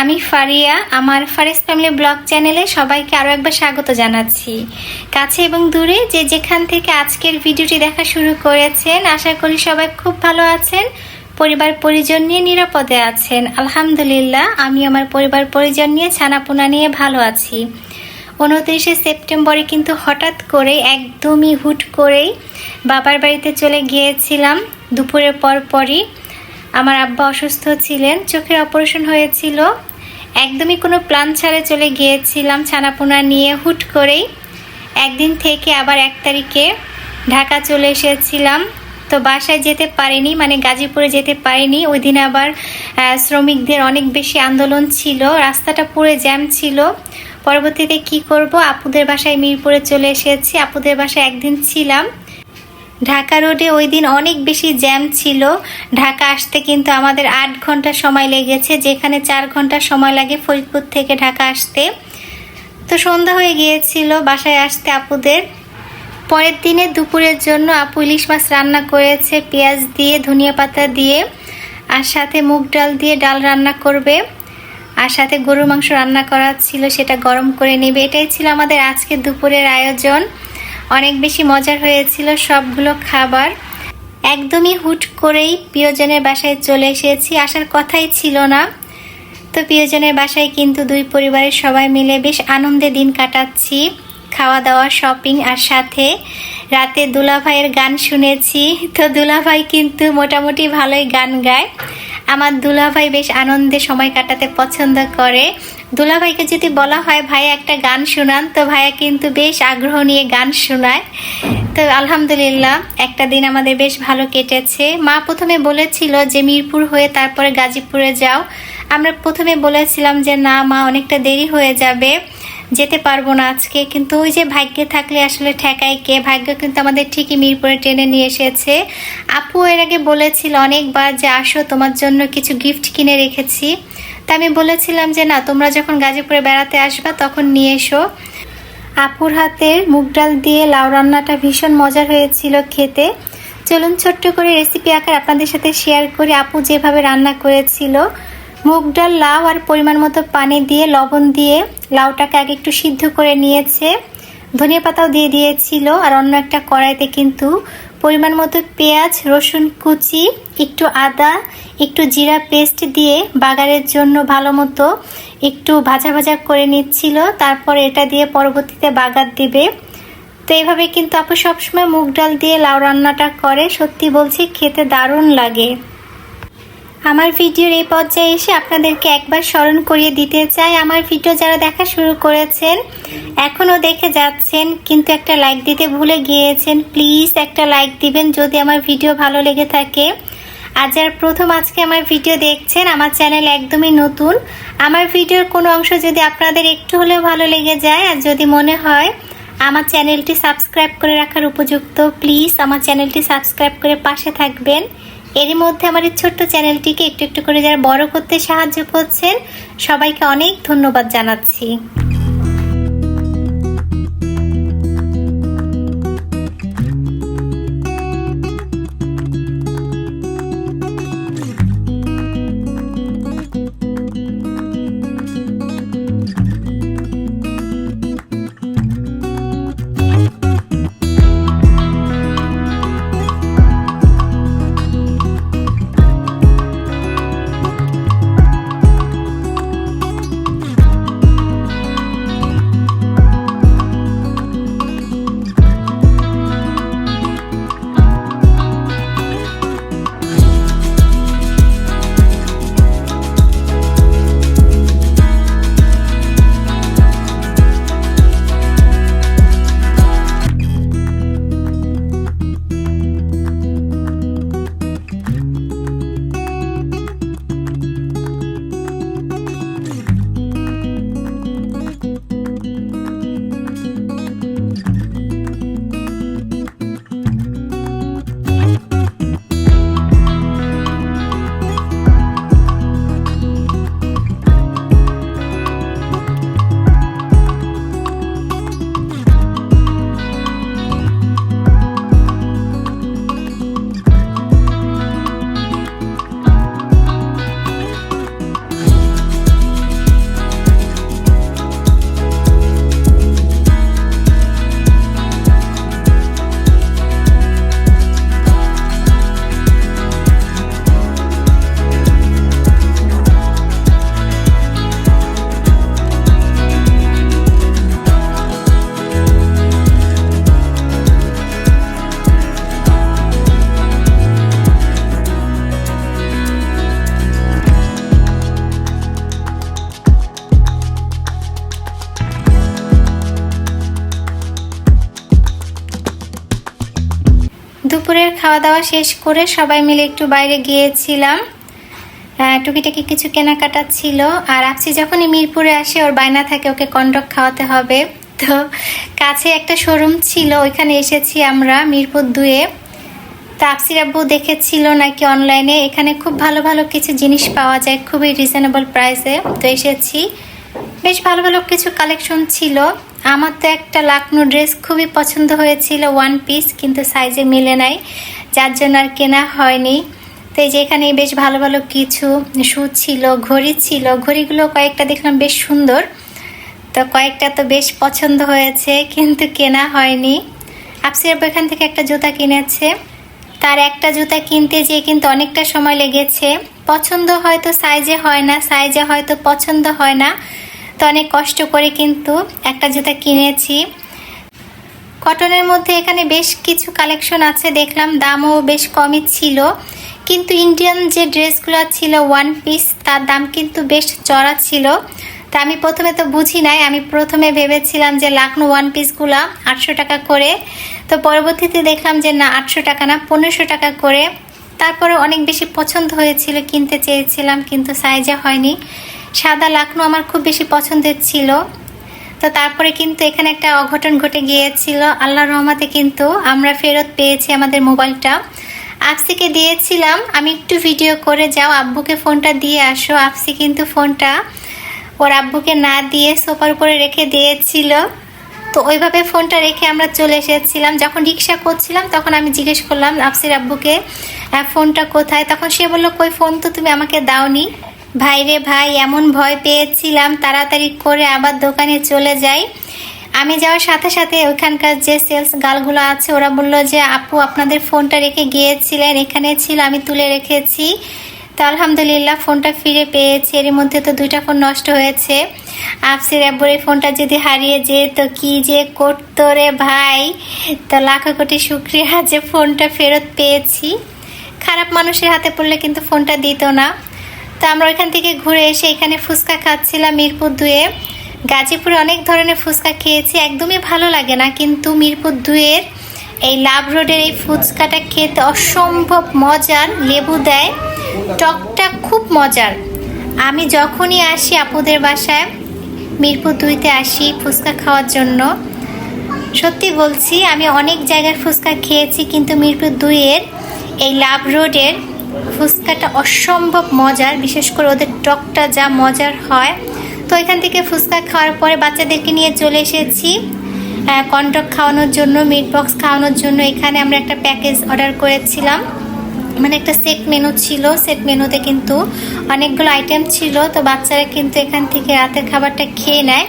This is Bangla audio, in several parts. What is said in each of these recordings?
আমি ফারিয়া, আমার ফারেস ফ্যামিলি ব্লগ চ্যানেলে সবাইকে আরও একবার স্বাগত জানাচ্ছি। কাছে এবং দূরে যে যেখান থেকে আজকের ভিডিওটি দেখা শুরু করেছেন, আশা করি সবাই খুব ভালো আছেন। পরিবার পরিজন নিয়ে নিরাপদে আছেন। আলহামদুলিল্লাহ, আমি আমার পরিবার পরিজন নিয়ে ছানাপোনা নিয়ে ভালো আছি। উনত্রিশে সেপ্টেম্বরে কিন্তু হঠাৎ করে একদমই হুট করেই বাবার বাড়িতে চলে গিয়েছিলাম। দুপুরের পর পরই আমার আব্বা অসুস্থ ছিলেন, চোখের অপারেশন হয়েছিল। একদমই কোনো প্ল্যান ছাড়া চলে গিয়েছিলাম ছানাপোনা নিয়ে হুট করেই। একদিন থেকে আবার এক তারিখে ঢাকা চলে এসেছিলাম। তো বাসায় যেতে পারিনি মানে গাজীপুরে যেতে পারিনি। ওই দিন আবার শ্রমিকদের অনেক বেশি আন্দোলন ছিল, রাস্তাটা পুরো জ্যাম ছিল। পরবর্তীতে কি করব? আপুদের বাসায় মিরপুরে চলে এসেছি। আপুদের বাসায় একদিন ছিলাম। ঢাকা রোডে ওই দিন অনেক বেশি জ্যাম ছিল। ঢাকা আসতে কিন্তু আমাদের আট ঘণ্টা সময় লেগেছে, যেখানে চার ঘণ্টা সময় লাগে ফরিদপুর থেকে ঢাকা আসতে। তো সন্ধ্যা হয়ে গিয়েছিল বাসায় আসতে আপুদের। পরের দিনে দুপুরের জন্য আপু ইলিশ মাছ রান্না করেছে, পেঁয়াজ দিয়ে, ধনিয়া পাতা দিয়ে, আর সাথে মুগ ডাল দিয়ে ডাল রান্না করবে। আর সাথে গরুর মাংস রান্না করা ছিল, সেটা গরম করে নেবে। এটাই ছিল আমাদের আজকে দুপুরের আয়োজন। অনেক বেশি মজার হয়েছিল সবগুলো খাবার। একদমই হুট করেই প্রিয়জনের বাসায় চলে এসেছি, আসার কথাই ছিল না। তো প্রিয়জনের বাসায় কিন্তু দুই পরিবারের সবাই মিলে বেশ আনন্দে দিন কাটাচ্ছি খাওয়া দাওয়া শপিং আর সাথে রাতে দুলাভাইয়ের গান শুনেছি। তো দুলাভাই কিন্তু মোটামুটি ভালোই গান গায়। আমার দুলাভাই বেশ আনন্দে সময় কাটাতে পছন্দ করে। দুলাভাইকে যদি বলা হয় ভাইয়া একটা গান শোনান। তো ভাইয়া কিন্তু বেশ আগ্রহ নিয়ে গান শোনায়। তো আলহামদুলিল্লাহ, একটা দিন আমাদের বেশ ভালো কেটেছে। মা প্রথমে বলেছিল যে, মিরপুর হয়ে তারপরে গাজীপুরে যাও। আমরা প্রথমে বলেছিলাম যে, না মা, অনেকটা দেরি হয়ে যাবে, যেতে পারব না আজকে। কিন্তু ওই যে ভাগ্যে থাকলে আসলে ঠেকাই কে? ভাগ্য কিন্তু আমাদের ঠিকই মিরপুরে টেনে নিয়ে এসেছে। আপু এর আগে বলেছিল অনেকবার যে, আসো, তোমার জন্য কিছু গিফট কিনে রেখেছি। তা আমি বলেছিলাম যে, না, তোমরা যখন গাজীপুরে বেড়াতে আসবা, তখন নিয়ে এসো। আপুর হাতের মুগ ডাল দিয়ে লাউ রান্নাটা ভীষণ মজার হয়েছিল খেতে। চলুন ছোট্ট করে রেসিপি আকার আপনাদের সাথে শেয়ার করি। আপু যেভাবে রান্না করেছিল, মুগ ডাল, লাউ আর পরিমাণ মতো পানি দিয়ে, লবণ দিয়ে লাউটাকে আগে একটু সিদ্ধ করে নিয়েছে। ধনিয়া পাতাও দিয়ে দিয়েছিল, আর অন্য একটা কড়াইতে কিন্তু পরিমাণ মতো পেঁয়াজ, রসুন কুচি, একটু আদা, একটু জিরা পেস্ট দিয়ে বাগারের জন্য ভালো মতো একটু ভাজা ভাজা করে নিচ্ছিল। তারপর এটা দিয়ে পরবর্তীতে বাগার দিবে। তো এইভাবে কিন্তু আপু সবসময় মুগ ডাল দিয়ে লাউ রান্নাটা করে। সত্যি বলছি, খেতে দারুণ লাগে। আমার ভিডিওর এই পর্যায়ে এসে আপনাদেরকে একবার স্মরণ করিয়ে দিতে চাই। আমার ভিডিও যারা দেখা শুরু করেছেন, এখনও দেখে যাচ্ছেন, কিন্তু একটা লাইক দিতে ভুলে গিয়েছেন প্লিজ একটা লাইক দিবেন যদি আমার ভিডিও ভালো লেগে থাকে। আর যারা প্রথম আজকে আমার ভিডিও দেখছেন, আমার চ্যানেল একদমই নতুন, আমার ভিডিওর কোনো অংশ যদি আপনাদের একটু হলেও ভালো লেগে যায় আর যদি মনে হয় আমার চ্যানেলটি সাবস্ক্রাইব করে রাখার উপযুক্ত প্লিজ আমার চ্যানেলটি সাবস্ক্রাইব করে পাশে থাকবেন। এরই মধ্যে আমার এই ছোট্ট চ্যানেলটিকে একটু একটু করে যারা বড় করতে সাহায্য করছেন, সবাইকে অনেক ধন্যবাদ জানাচ্ছি। খাওয়া দাওয়া শেষ করে সবাই মিলে একটু বাইরে গিয়েছিলাম। টুকিটাকি কিছু কেনাকাটা ছিল। আর আপসি যখনই মিরপুরে আসে, ওর বায়না থাকে, ওকে কন্ডক খাওয়াতে হবে। তো কাছে একটা শোরুম ছিল, ওইখানে এসেছি আমরা মিরপুর দুয়ে। তো আপসির আব্বু দেখেছিল নাকি অনলাইনে, এখানে খুব ভালো ভালো কিছু জিনিস পাওয়া যায়, খুবই রিজনেবল প্রাইসে তো এসেছি। বেশ ভালো ভালো কিছু কালেকশন ছিল। আমার তো একটা লাকনো ড্রেস খুবই পছন্দ হয়েছিল ওয়ান পিস কিন্তু সাইজে মিলে নাই। যার জন্য আর কেনা হয়নি। তো এই যে এখানে বেশ ভালো ভালো কিছু শু ছিল, ঘড়ি ছিল। ঘড়িগুলো কয়েকটা দেখলাম বেশ সুন্দর। তো কয়েকটা তো বেশ পছন্দ হয়েছে, কিন্তু কেনা হয়নি। আপসির এখান থেকে একটা জুতা কিনেছে। তার একটা জুতা কিনতে যেয়ে কিন্তু অনেকটা সময় লেগেছে। পছন্দ হয়তো সাইজে হয় না সাইজে হয়তো পছন্দ হয় না। তো অনেক কষ্ট করে কিন্তু একটা জুতা কিনেছি। কটনের মধ্যে এখানে বেশ কিছু কালেকশন আছে, দেখলাম দামও বেশ কমই ছিল। কিন্তু ইন্ডিয়ান যে ড্রেসগুলো ছিল ওয়ান পিস তার দাম কিন্তু বেশ চড়া ছিল। তা আমি প্রথমে তো বুঝি নাই, আমি প্রথমে ভেবেছিলাম যে লাকনো ওয়ান পিসগুলো আটশো টাকা করে। তো পরবর্তীতে দেখলাম যে না, আটশো টাকা না, পনেরোশো টাকা করে। তারপরে অনেক বেশি পছন্দ হয়েছিল, কিনতে চেয়েছিলাম, কিন্তু সাইজে হয়নি। সাদা লাকনো আমার খুব বেশি পছন্দের ছিল। তো তারপরে কিন্তু এখানে একটা অঘটন ঘটে গিয়েছিল। আল্লাহর রহমাতে কিন্তু আমরা ফেরত পেয়েছি আমাদের মোবাইলটা। আফসিকে দিয়েছিলাম, আমি একটু ভিডিও করে যাও, আব্বুকে ফোনটা দিয়ে আসো। আফসি কিন্তু ফোনটা ওর আব্বুকে না দিয়ে সোফার উপরে রেখে দিয়েছিল। তো ওইভাবে ফোনটা রেখে আমরা চলে এসেছিলাম। যখন রিক্সা করছিলাম, তখন আমি জিজ্ঞেস করলাম আফসির আব্বুকে ফোনটা কোথায়? তখন সে বলল, কই, ফোন তো তুমি আমাকে দাওনি। ভাই রে ভাই, এমন ভয় পেয়েছিলাম, তাড়াতাড়ি করে আবার দোকানে চলে যাই। আমি যাওয়ার সাথে সাথে ওইখানকার যে সেলস গার্লগুলো আছে, ওরা বলল যে, আপু, আপনাদের ফোনটা রেখে গিয়েছিলেন, এখানে ছিল, আমি তুলে রেখেছি। তো আলহামদুলিল্লাহ, ফোনটা ফিরে পেয়েছি। এর মধ্যে তো দুইটা ফোন নষ্ট হয়েছে। আফসির আব্বুর এই ফোনটা যদি হারিয়ে যেত, কি যে করতো রে ভাই? তো লাখো কোটি শুক্রিয়া যে ফোনটা ফেরত পেয়েছি। খারাপ মানুষের হাতে পড়লে কিন্তু ফোনটা দিত না। তো আমরা ওইখান থেকে ঘুরে এসে এখানে ফুচকা খাচ্ছিলাম মিরপুর দুয়ে। গাজীপুরে অনেক ধরনের ফুচকা খেয়েছি, একদমই ভালো লাগে না, কিন্তু মিরপুর দুয়ের এই লাভ রোডের এই ফুচকাটা খেতে অসম্ভব মজার, লেবু দেয়, টকটা খুব মজার। আমি যখনই আসি আপুদের বাসায়, মিরপুর দুইতে আসি ফুচকা খাওয়ার জন্য। সত্যি বলছি, আমি অনেক জায়গার ফুচকা খেয়েছি, কিন্তু মিরপুর দুইয়ের এই লাভ রোডের ফুচকাটা অসম্ভব মজার, বিশেষ করে ওদের টকটা যা মজার হয়। তো এখান থেকে ফুচকা খাওয়ার পরে বাচ্চাদেরকে নিয়ে চলে এসেছি। কন্টক খাওয়ানোর জন্য, মিট বক্স খাওয়ানোর জন্য এখানে আমরা একটা প্যাকেজ অর্ডার করেছিলাম। মানে একটা সেট মেনু ছিল। সেট মেনুতে কিন্তু অনেকগুলো আইটেম ছিল। তো বাচ্চারা কিন্তু এখান থেকে রাতের খাবারটা খেয়ে নেয়।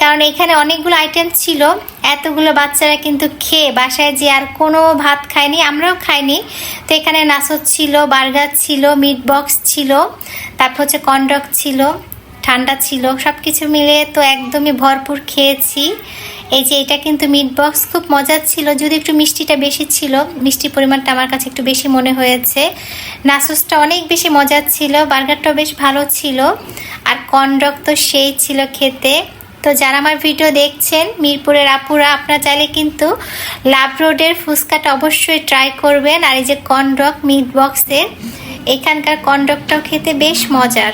কারণ এখানে অনেকগুলো আইটেম ছিল, এতগুলো বাচ্চারা কিন্তু খেয়ে বাসায় যে আর কোনো ভাত খায়নি, আমরাও খাইনি। তো এখানে নাসর ছিল, বার্গার ছিল মিট বক্স ছিল, তারপর হচ্ছে কন্ডক ছিল, ঠান্ডা ছিল সব কিছু মিলে তো একদমই ভরপুর খেয়েছি। এই যে এটা কিন্তু মিট বক্স খুব মজার ছিল, যদি একটু মিষ্টিটা বেশি ছিল মিষ্টির পরিমাণটা আমার কাছে একটু বেশি মনে হয়েছে। নাসুসটা অনেক বেশি মজার ছিল, বার্গারটাও বেশ ভালো ছিল, আর কন্ডক তো সেই ছিল খেতে। তো যারা আমার ভিডিও দেখছেন মিরপুরের আপুরা আপনারা চাইলে কিন্তু লাভ রোডের ফুচকাটা অবশ্যই ট্রাই করবেন। আর এই যে কন্ডক মিট বক্সের এখানকার কন্ডকটাও খেতে বেশ মজার।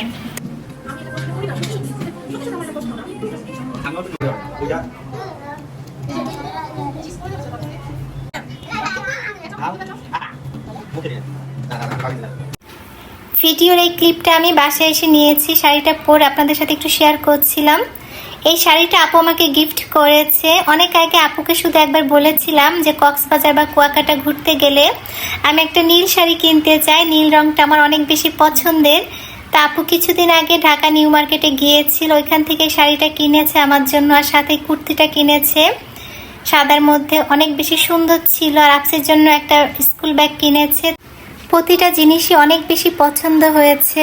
ভিডিওর এই ক্লিপটা আমি বাসায় এসে নিয়েছি শাড়িটা পরে আপনাদের সাথে একটু শেয়ার করছিলাম। এই শাড়িটা আপু আমাকে গিফট করেছে। অনেক আগে আপুকে শুধু একবার বলেছিলাম যে কক্সবাজার বা কুয়াকাটা ঘুরতে গেলে আমি একটা নীল শাড়ি কিনতে চাই। নীল রংটা আমার অনেক বেশি পছন্দের। তা আপু কিছুদিন আগে ঢাকা নিউ মার্কেটে গিয়েছিল। ওইখান থেকে শাড়িটা কিনেছে, আমার জন্য আর সাথে কুর্তিটা কিনেছে। সাদার মধ্যে অনেক বেশি সুন্দর ছিল আর আপসের জন্য একটা স্কুল ব্যাগ কিনেছে। প্রতিটা জিনিসই অনেক বেশি পছন্দ হয়েছে।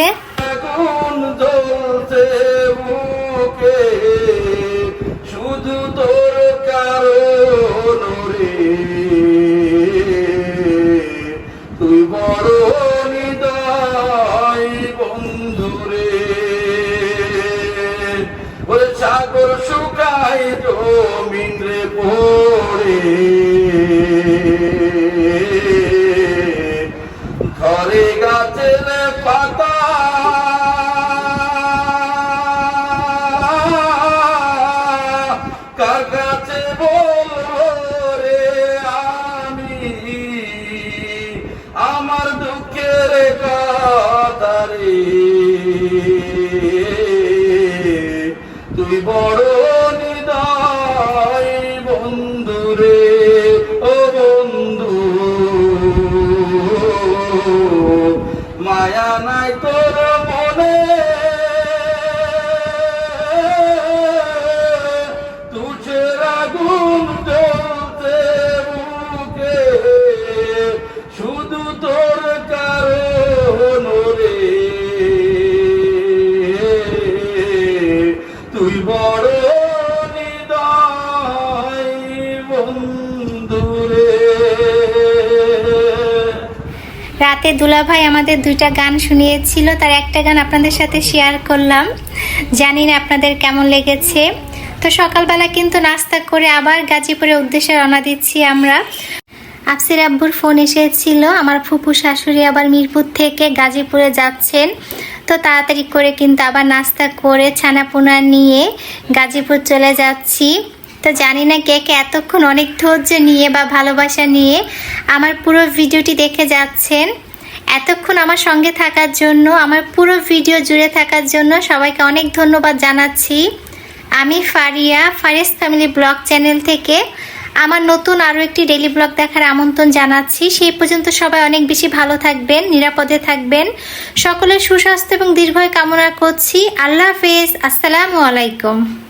তুই বড় রাতে দুলাভাই আমাদের দুইটা গান শুনিয়েছিল, তার একটা গান আপনাদের সাথে শেয়ার করলাম। জানি না আপনাদের কেমন লেগেছে। তো সকালবেলা কিন্তু নাস্তা করে আবার গাজীপুরের উদ্দেশ্যে রওনা দিচ্ছি আমরা। আফসির আব্বুর ফোন এসেছিল, আমার ফুপু শাশুড়ি আবার মিরপুর থেকে গাজীপুরে যাচ্ছেন। তো তাড়াতাড়ি করে কিন্তু আবার নাস্তা করে ছানাপোনা নিয়ে গাজীপুর চলে যাচ্ছি। তো জানি না কে কে এতক্ষণ অনেক ধৈর্য নিয়ে বা ভালোবাসা নিয়ে আমার পুরো ভিডিওটি দেখে যাচ্ছেন। এতক্ষণ আমার সঙ্গে থাকার জন্য, আমার পুরো ভিডিও জুড়ে থাকার জন্য সবাইকে অনেক ধন্যবাদ জানাচ্ছি। আমি Faria Faris family blog channel থেকে আমার নতুন আরও একটি ডেলি ব্লগ দেখার আমন্ত্রণ জানাচ্ছি। সেই পর্যন্ত সবাই অনেক বেশি ভালো থাকবেন, নিরাপদে থাকবেন। সকলের সুস্বাস্থ্য এবং দীর্ঘয় কামনা করছি। আল্লাহ হাফেজ। আসসালামু আলাইকুম।